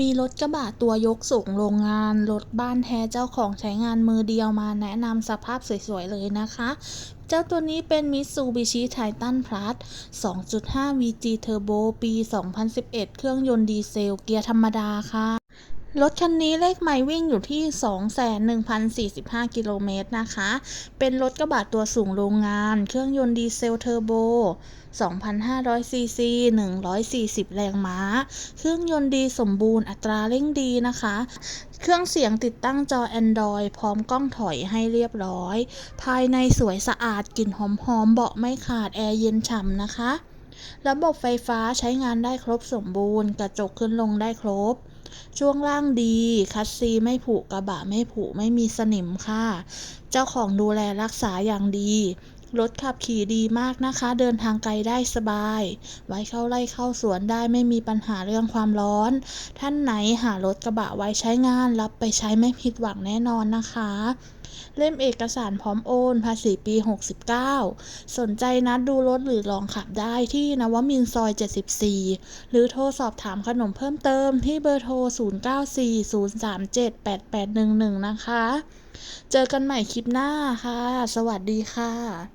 มีรถกระบะตัวยกสูงโรงงาน รถบ้านแท้เจ้าของใช้งานมือเดียวมาแนะนำสภาพสวยๆเลยนะคะ เจ้าตัวนี้เป็น Mitsubishi Titan Plus 2.5 VG Turbo ปี 2011 เครื่องยนต์ดีเซล เกียร์ธรรมดาค่ะ รถคันนี้เลขไมล์วิ่งอยู่ที่ 2,1,045 กิโลเมตรนะคะ เป็นรถกระบะตัวสูงโรงงาน เครื่องยนต์ดีเซลเทอร์โบ 2,500 ซีซี 140 แรงม้า เครื่องยนต์ดีสมบูรณ์ อัตราเร่งดีนะคะ เครื่องเสียงติดตั้งจอ Android พร้อมกล้องถอยให้เรียบร้อย ภายในสวยสะอาด กลิ่นหอมๆ เบาะไม่ขาด แอร์เย็นฉ่ำนะคะ ระบบไฟฟ้าใช้งานได้ครบสมบูรณ์ กระจกขึ้นลงได้ครบ ช่วงล่างดี คัสซีไม่ผุกระบะไม่ผุไม่มีสนิมค่ะ เจ้าของดูแลรักษาอย่างดี รถขับขี่ดีมากนะคะ เดินทางไกลได้สบาย ไว้เข้าไร่เข้าสวนได้ไม่มีปัญหาเรื่องความร้อน ท่านไหนหารถกระบะไว้ใช้งานรับไปใช้ไม่ผิดหวังแน่นอนนะคะ เล่มเอกสารพร้อมโอน ภาษีปี 69 สนใจนัดดูรถหรือลองขับได้ที่นวมินซอย 74 หรือโทรสอบถามขนมเพิ่มเติมที่เบอร์โทร 0940378811 นะคะ เจอกันใหม่คลิปหน้าค่ะ สวัสดีค่ะ